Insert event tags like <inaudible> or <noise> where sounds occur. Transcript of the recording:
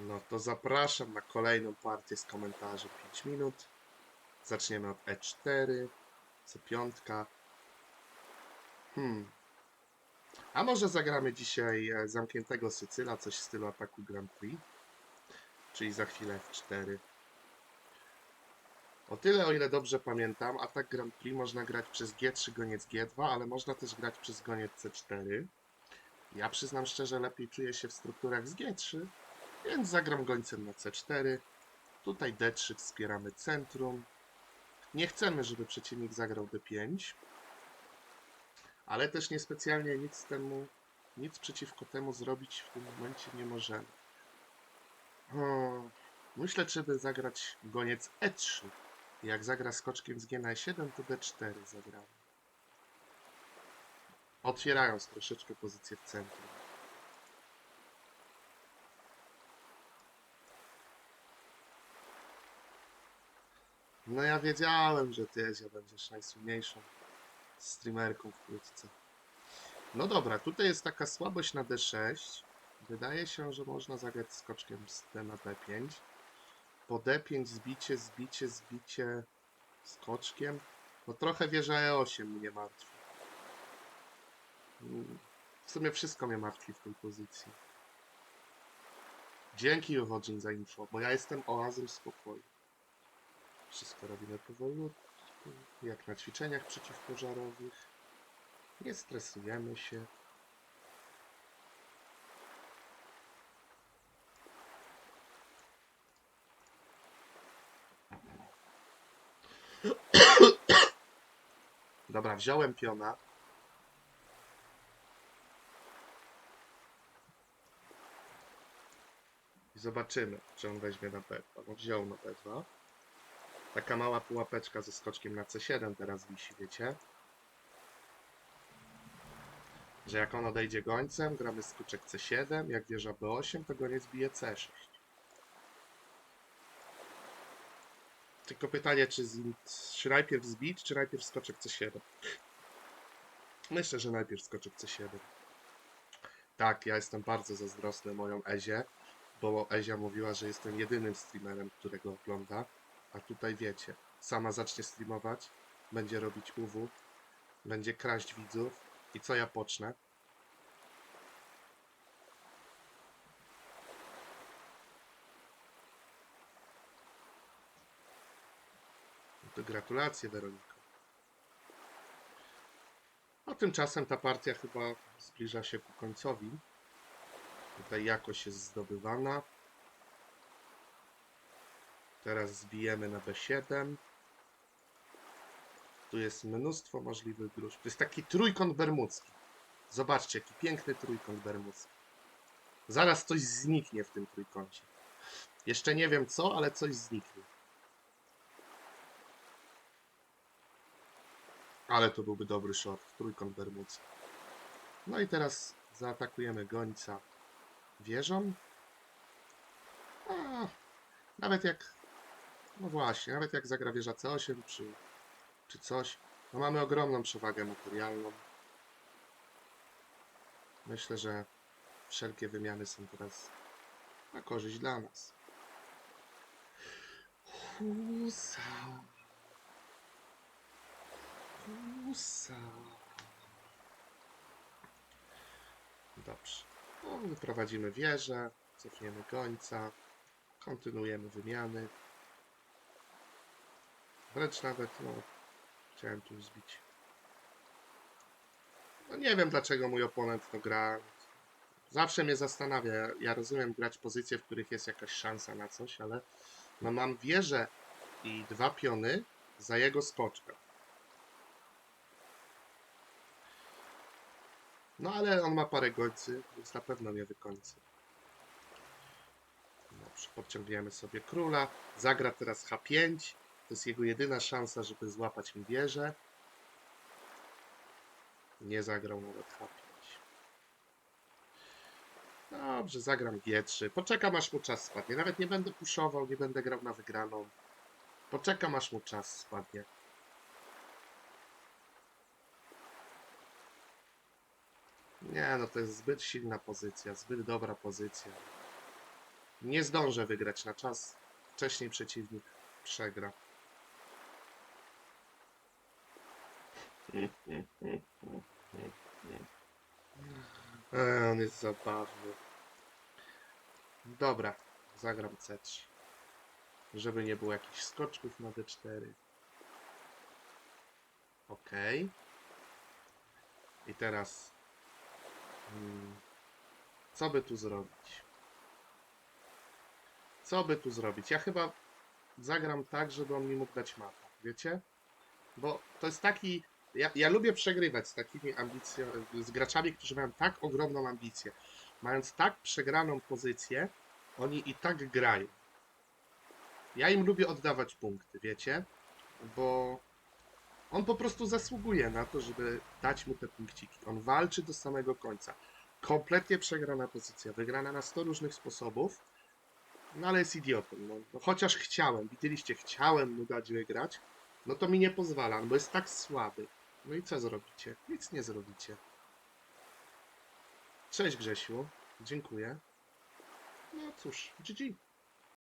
No to zapraszam na kolejną partię z komentarzem 5 minut. Zaczniemy od E4, C5. Hmm. A może zagramy dzisiaj e, zamkniętego Sycyla, coś w stylu ataku Grand Prix? Czyli za chwilę F4. O tyle, o ile dobrze pamiętam, atak Grand Prix można grać przez G3, goniec G2, ale można też grać przez goniec C4. Ja przyznam szczerze, lepiej czuję się w strukturach z G3, więc zagram gońcem na C4. Tutaj D3 wspieramy centrum. Nie chcemy, żeby przeciwnik zagrał D5. Ale też niespecjalnie nic temu, nic przeciwko temu zrobić w tym momencie nie możemy. Myślę, żeby zagrać goniec E3. Jak zagra skoczkiem z G na E7, to D4 zagramy. Otwierając troszeczkę pozycję w centrum. No ja wiedziałem, że ty, Ezia, będziesz najsłynniejszą streamerką wkrótce. No dobra, tutaj jest taka słabość na D6. Wydaje się, że można zagrać skoczkiem z D na D5. Po D5 zbicie, zbicie, zbicie skoczkiem. No trochę wieża E8 mnie martwi. Mm, W sumie wszystko mnie martwi w tej pozycji. Dzięki Jowodzin za info, bo ja jestem oazem spokoju. Wszystko robimy powolutku, jak na ćwiczeniach przeciwpożarowych. Nie stresujemy się. <coughs> Dobra, wziąłem piona. I zobaczymy, czy on weźmie na B2. No wziął na B2. Taka mała pułapeczka ze skoczkiem na C7 teraz wisi, wiecie? Że jak on odejdzie gońcem, gramy skoczek C7, jak wieża B8, to goniec bije C6. Tylko pytanie, czy, z, czy najpierw zbić, czy najpierw skoczek C7? Myślę, że najpierw skoczek C7. Tak, ja jestem bardzo zazdrosny moją Ezie, bo Ezia mówiła, że jestem jedynym streamerem, którego ogląda. A tutaj wiecie, sama zacznie streamować, będzie robić UW, będzie kraść widzów i co ja pocznę? No to gratulacje Weroniko. A tymczasem ta partia chyba zbliża się ku końcowi. Tutaj jakość jest zdobywana. Teraz zbijemy na B7. Tu jest mnóstwo możliwych grup. To jest taki trójkąt bermudzki. Zobaczcie, jaki piękny trójkąt bermudzki. Zaraz coś zniknie w tym trójkącie. Jeszcze nie wiem co, ale coś zniknie. Ale to byłby dobry short. Trójkąt bermudzki. No i teraz zaatakujemy gońca wieżą. A, nawet jak no właśnie, nawet jak zagra wieża C8 czy, czy coś, no mamy ogromną przewagę materialną. Myślę, że wszelkie wymiany są teraz na korzyść dla nas. Husa. Husa. Dobrze. No, wyprowadzimy wieżę, cofniemy gońca, kontynuujemy wymiany. Wręcz nawet, no, chciałem tu zbić. No nie wiem dlaczego mój oponent to gra. Zawsze mnie zastanawia. Ja rozumiem grać pozycje, w których jest jakaś szansa na coś, ale no mam wieżę i dwa piony za jego skoczka. No ale on ma parę gońcy, więc na pewno nie wykończy. Dobrze, podciągniemy sobie króla. Zagra teraz H5. Jest jego jedyna szansa, żeby złapać mi wieżę. Nie zagrał nawet H5. Dobrze, zagram G3. Poczekam aż mu czas spadnie. Nawet nie będę puszował, nie będę grał na wygraną. Poczekam aż mu czas spadnie. Nie, no to jest zbyt silna pozycja, zbyt dobra pozycja. Nie zdążę wygrać na czas. Wcześniej przeciwnik przegra. E, on jest zabawny. Dobra, zagram C3. Żeby nie było jakichś skoczków na D4. Ok. I teraz... mm, Co by tu zrobić? Co by tu zrobić? Ja chyba zagram tak, żeby on mi mógł dać mapę. Wiecie? Bo to jest taki... Ja, ja lubię przegrywać z takimi ambicjami, z graczami, którzy mają tak ogromną ambicję. Mając tak przegraną pozycję, oni i tak grają. Ja im lubię oddawać punkty, wiecie? Bo on po prostu zasługuje na to, żeby dać mu te punkciki. On walczy do samego końca. Kompletnie przegrana pozycja, wygrana na 100 różnych sposobów, no ale jest idiotą. No, no, chociaż chciałem, widzieliście, chciałem mu dać wygrać, no to mi nie pozwala, bo jest tak słaby. No i co zrobicie? Nic nie zrobicie. Cześć Grzesiu, dziękuję. No cóż, GG.